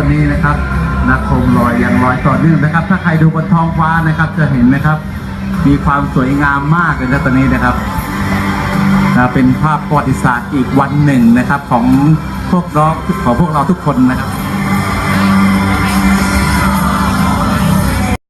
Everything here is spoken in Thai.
อนนี้นะครับนักโคมลอยยังลอยต่อเนื่องนะครับ ถ้าใครดูบนท้องฟ้านะครับ จะเห็นนะครับ มีความสวยงามมากเลยนะตอนนี้นะครับนะเป็นภาพประวัติศาสตร์อีกวันหนึ่งนะครับ ของพวกเราของพวกเราทุกคนนะครับ